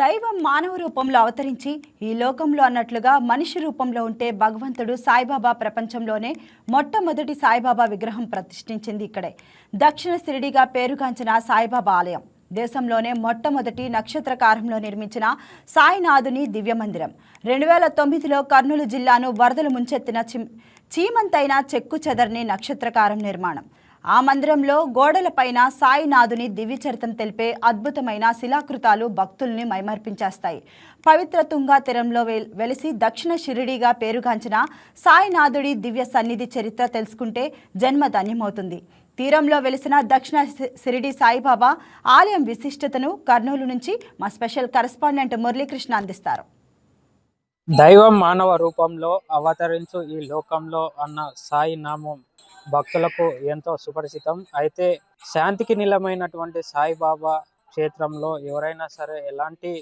దైవం మానవ రూపంలో అవతరించి ఈ లోకంలో అన్నట్లుగా మనిషి రూపంలో ఉంటే భగవంతుడు సాయిబాబా ప్రపంచంలోనే మొట్టమొదటి సాయిబాబా విగ్రహం ప్రతిష్ఠించింది ఇక్కడే. దక్షిణ శిరిడిగా పేరుగాంచిన సాయిబాబా ఆలయం. దేశంలోనే మొట్టమొదటి నక్షత్రకారంలో నిర్మించిన సాయినాథుని దివ్య మందిరం. రెండు వేల తొమ్మిదిలో కర్నూలు జిల్లాను వరదలు ముంచెత్తిన చీమంతైన చెక్కు చెదర్ని నక్షత్రకారం నిర్మాణం. ఆ మందిరంలో గోడలపైన సాయినాథుని దివ్యచరితం తెలిపే అద్భుతమైన శిలాకృతాలు భక్తుల్ని మైమర్పించేస్తాయి. పవిత్ర తుంగా తీరంలో వెల్- వెలిసి దక్షిణ షిరిడిగా పేరుగాంచిన సాయినాథుడి దివ్య సన్నిధి చరిత్ర తెలుసుకుంటే జన్మ ధన్యమవుతుంది తీరంలో వెలిసిన దక్షిణ సిరిడి షిరిడి సాయిబాబా ఆలయం విశిష్టతను కర్నూలు నుంచి మా స్పెషల్ కరెస్పాండెంట్ మురళీకృష్ణ అందిస్తారు. దైవం మానవ రూపంలో అవతరించు ఈ లోకంలో అన్న సాయి నామం భక్తులకు ఎంతో సుపరిచితం. అయితే శాంతికి నిలమైనటువంటి సాయిబాబా క్షేత్రంలో ఎవరైనా సరే ఎలాంటి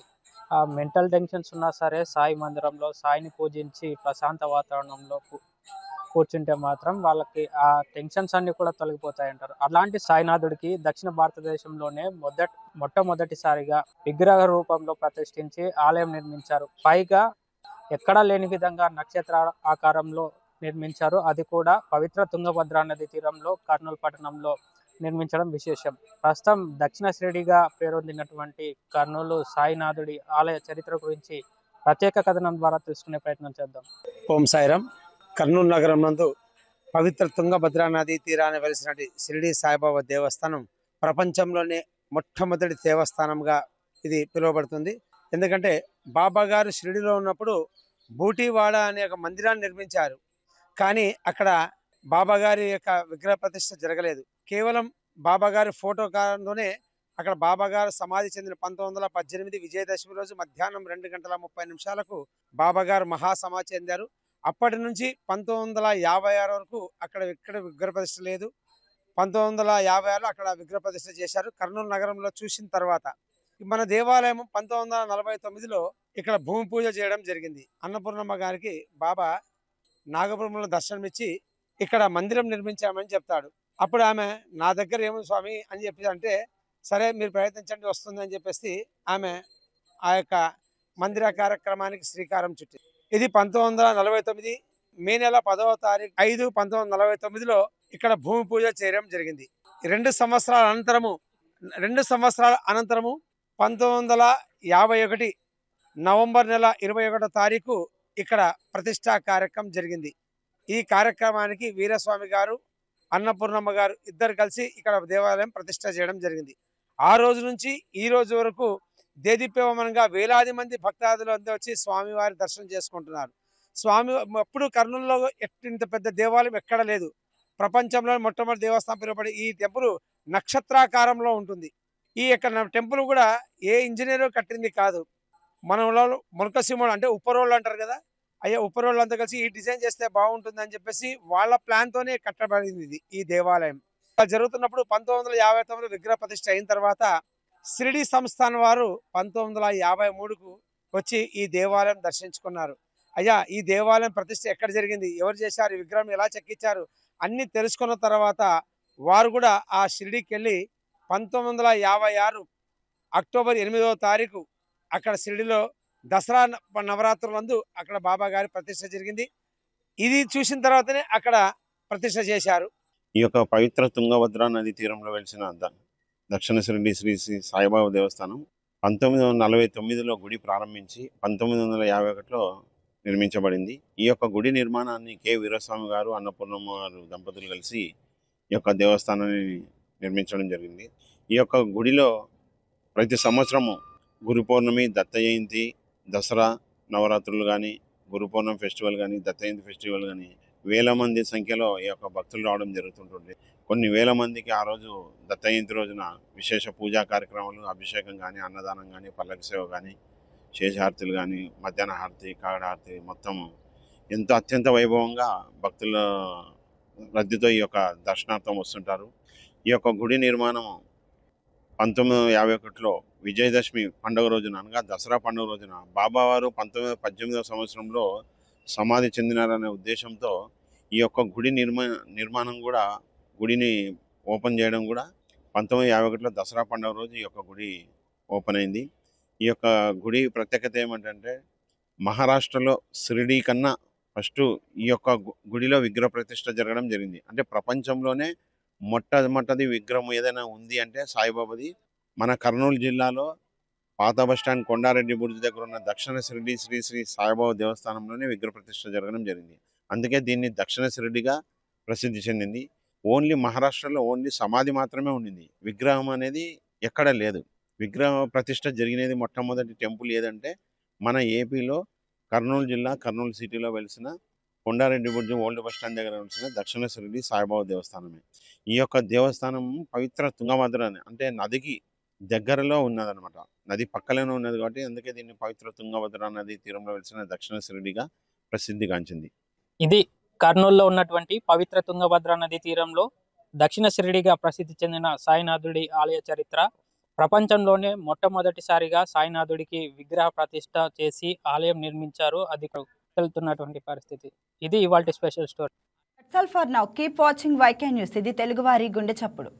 మెంటల్ టెన్షన్స్ ఉన్నా సరే సాయి మందిరంలో సాయిని పూజించి ప్రశాంత వాతావరణంలో కూర్చుంటే మాత్రం వాళ్ళకి ఆ టెన్షన్స్ అన్ని కూడా తొలగిపోతాయి అంటారు అలాంటి సాయినాథుడికి దక్షిణ భారతదేశంలోనే మొదట మొట్టమొదటిసారిగా విగ్రహ రూపంలో ప్రతిష్ఠించి ఆలయం నిర్మించారు. పైగా ఎక్కడా లేని విధంగా నక్షత్ర ఆకారంలో నిర్మించారు. అది కూడా పవిత్ర తుంగభద్ర నది తీరంలో కర్నూలు పట్టణంలో నిర్మించడం విశేషం. ప్రస్తుతం దక్షిణ శ్రేణిగా పేరొందినటువంటి కర్నూలు సాయినాథుడి ఆలయ చరిత్ర గురించి ప్రత్యేక కథనం ద్వారా తెలుసుకునే ప్రయత్నం చేద్దాం. ఓం సాయిరాం కర్నూలు నగరం నందు పవిత్ర తుంగభద్రా నదీ తీరాన్ని వెలిసినటి షిరిడి సాయిబాబా దేవస్థానం ప్రపంచంలోనే మొట్టమొదటి దేవస్థానంగా ఇది పిలువబడుతుంది. ఎందుకంటే బాబా గారు షిరిడిలో ఉన్నప్పుడు బూటీవాడ అనే ఒక మందిరాన్ని నిర్మించారు. కానీ అక్కడ బాబాగారి యొక్క విగ్రహ ప్రతిష్ట జరగలేదు. కేవలం బాబాగారి ఫోటో కారణంలోనే అక్కడ బాబాగారు సమాధి చెందిన పంతొమ్మిది వందల పద్దెనిమిది విజయదశమి రోజు మధ్యాహ్నం రెండు గంటల ముప్పై నిమిషాలకు బాబాగారు మహాసమాధి చెందారు. అప్పటి నుంచి పంతొమ్మిది వందల యాభై ఆరు వరకు అక్కడ ఇక్కడ విగ్రహ ప్రతిష్ట లేదు. పంతొమ్మిది వందల యాభై ఆరులో అక్కడ విగ్రహ ప్రతిష్ట చేశారు. కర్నూలు నగరంలో చూసిన తర్వాత మన దేవాలయం పంతొమ్మిది వందల నలభై తొమ్మిదిలో ఇక్కడ భూమి పూజ చేయడం జరిగింది. అన్నపూర్ణమ్మ గారికి బాబా నాగపురంలో దర్శనమిచ్చి ఇక్కడ మందిరం నిర్మించామని చెప్తాడు. అప్పుడు ఆమె నా దగ్గర ఏముంది స్వామి? అని చెప్పి అంటే సరే మీరు ప్రయత్నించండి వస్తుంది అని చెప్పేసి ఆమె ఆ యొక్క మందిర కార్యక్రమానికి శ్రీకారం చుట్టింది. ఇది పంతొమ్మిది వందల నలభై తొమ్మిది మే నెల పదవ తారీఖు ఐదు పంతొమ్మిది వందల నలభై తొమ్మిదిలో ఇక్కడ భూమి పూజ చేయడం జరిగింది. రెండు సంవత్సరాల అనంతరము రెండు సంవత్సరాల అనంతరము పంతొమ్మిది వందల యాభై ఒకటి నవంబర్ నెల ఇరవై ఒకటో తారీఖు ఇక్కడ ప్రతిష్టా కార్యక్రమం జరిగింది. ఈ కార్యక్రమానికి వీరస్వామి గారు అన్నపూర్ణమ్మ గారు ఇద్దరు కలిసి ఇక్కడ దేవాలయం ప్రతిష్ట చేయడం జరిగింది. ఆ రోజు నుంచి ఈ రోజు వరకు దేదీప్యవమనంగా వేలాది మంది భక్తాదులు అందరూ వచ్చి స్వామివారి దర్శనం చేసుకుంటున్నారు. స్వామి ఎప్పుడు కర్నూలులో ఎట్- ఇంత పెద్ద దేవాలయం ఎక్కడ లేదు. ప్రపంచంలో మొట్టమొదటి దేవస్థానం పిలువబడి ఈ టెంపుల్ నక్షత్రాకారంలో ఉంటుంది. ఈ యొక్క టెంపుల్ కూడా ఏ ఇంజనీరు కట్టింది కాదు. మన మునకసింహుడు అంటే ఉప్పరోళ్ళు అంటారు కదా అయ్యా ఉపరోళ్ళంతా కలిసి ఈ డిజైన్ చేస్తే బాగుంటుంది అని చెప్పేసి వాళ్ళ ప్లాన్తోనే కట్టబడింది ఇది ఈ దేవాలయం. జరుగుతున్నప్పుడు పంతొమ్మిది వందల యాభై తొమ్మిది విగ్రహ ప్రతిష్ఠ అయిన తర్వాత షిరిడి సంస్థానం వారు పంతొమ్మిది వందల యాభై మూడుకు వచ్చి ఈ దేవాలయం దర్శించుకున్నారు. అయ్యా ఈ దేవాలయం ప్రతిష్ఠ ఎక్కడ జరిగింది ఎవరు చేశారు ఈ విగ్రహం ఎలా చెక్కించారు అన్ని తెలుసుకున్న తర్వాత వారు కూడా ఆ షిరిడికి వెళ్ళి పంతొమ్మిది వందల యాభై ఆరు అక్టోబర్ ఎనిమిదవ తారీఖు అక్కడ షిరిడిలో దసరా న- నవరాత్రులందు అక్కడ బాబా గారి ప్రతిష్ట జరిగింది. ఇది చూసిన తర్వాతనే అక్కడ ప్రతిష్ట చేశారు. ఈ యొక్క పవిత్ర తుంగభద్ర నది తీరంలో వెలిసిన ద- దక్షిణ శ్రీ శ్రీ శ్రీ సాయిబాబా దేవస్థానం పంతొమ్మిది వందల నలభై తొమ్మిదిలో గుడి ప్రారంభించి పంతొమ్మిది వందల యాభై ఒకటిలో నిర్మించబడింది. ఈ యొక్క గుడి నిర్మాణాన్ని కె. వీరస్వామి గారు అన్నపూర్ణమ్మ గారు దంపతులు కలిసి ఈ యొక్క దేవస్థానాన్ని నిర్మించడం జరిగింది. ఈ యొక్క గుడిలో ప్రతి సంవత్సరము గురు పౌర్ణమి దత్త జయంతి దసరా నవరాత్రులు కానీ గురుపూర్ణం ఫెస్టివల్ కానీ దత్తయంతి ఫెస్టివల్ కానీ వేల మంది సంఖ్యలో ఈ యొక్క భక్తులు రావడం జరుగుతుంటుంది. కొన్ని వేల మందికి ఆ రోజు దత్తయంతి రోజున విశేష పూజా కార్యక్రమాలు అభిషేకం కానీ అన్నదానం కానీ పల్లకి సేవ కానీ శేషహారతులు కానీ మధ్యాహ్న హారతి కాగడ హారతి మొత్తం ఎంతో అత్యంత వైభవంగా భక్తుల రద్దీతో ఈ యొక్క దర్శనార్థం వస్తుంటారు. ఈ యొక్క గుడి నిర్మాణం పంతొమ్మిది వందల యాభై ఒకటిలో విజయదశమి పండుగ రోజున అనగా దసరా పండుగ రోజున బాబావారు పంతొమ్మిది వందల పద్దెనిమిదవ సంవత్సరంలో సమాధి చెందినారనే ఉద్దేశంతో ఈ యొక్క గుడి నిర్మా నిర్మాణం కూడా గుడిని ఓపెన్ చేయడం కూడా పంతొమ్మిది యాభై ఒకటిలో దసరా పండుగ రోజు ఈ యొక్క గుడి ఓపెన్ అయింది. ఈ యొక్క గుడి ప్రత్యేకత ఏమిటంటే మహారాష్ట్రలో షిరిడి కన్నా ఫస్ట్ ఈ యొక్క గు- గుడిలో విగ్రహ ప్రతిష్ట జరగడం జరిగింది. అంటే ప్రపంచంలోనే మొట్టమొట్టది విగ్రహం ఏదైనా ఉంది అంటే సాయిబాబాది మన కర్నూలు జిల్లాలో పాత బస్ స్టాండ్ కొండారెడ్డి బుర్జ్ దగ్గర ఉన్న దక్షిణ షిరిడి శ్రీ శ్రీ సాయిబాబా దేవస్థానంలోనే విగ్రహ ప్రతిష్ట జరగడం జరిగింది. అందుకే దీన్ని దక్షిణ షిరిడిగా ప్రసిద్ధి చెందింది. ఓన్లీ మహారాష్ట్రలో ఓన్లీ సమాధి మాత్రమే ఉండింది. విగ్రహం అనేది ఎక్కడ లేదు. విగ్రహ ప్రతిష్ట జరిగినది మొట్టమొదటి టెంపుల్ ఏదంటే మన ఏపీలో కర్నూలు జిల్లా కర్నూలు సిటీలో వెలిసిన Kondareddy Burju old bus stand దగ్గర వెలిసిన దక్షిణ సాయిబాబా దేవస్థానమే. ఈ యొక్క దేవస్థానం పవిత్ర తుంగభద్ర అంటే నదికి దగ్గరలో ఉన్నదనమాట నది పక్కలోనే ఉన్నది కాబట్టి అందుకే దీన్ని పవిత్ర తుంగభద్ర నది తీరంలో వెలిసిన దక్షిణేశ్వరుడిగా ప్రసిద్ధిగాంచింది ఇది కర్నూలులో ఉన్నటువంటి పవిత్ర తుంగభద్ర నది తీరంలో దక్షిణ శిరిడిగా ప్రసిద్ధి చెందిన సాయినాథుడి ఆలయ చరిత్ర. ప్రపంచంలోనే మొట్టమొదటిసారిగా సాయినాథుడికి విగ్రహ ప్రతిష్ట చేసి ఆలయం నిర్మించారు అది వెళ్తున్నటువంటి పరిస్థితి. ఇది ఇవాళ special story. For now keep watching YK news ఇది తెలుగువారి గుండె చప్పుడు.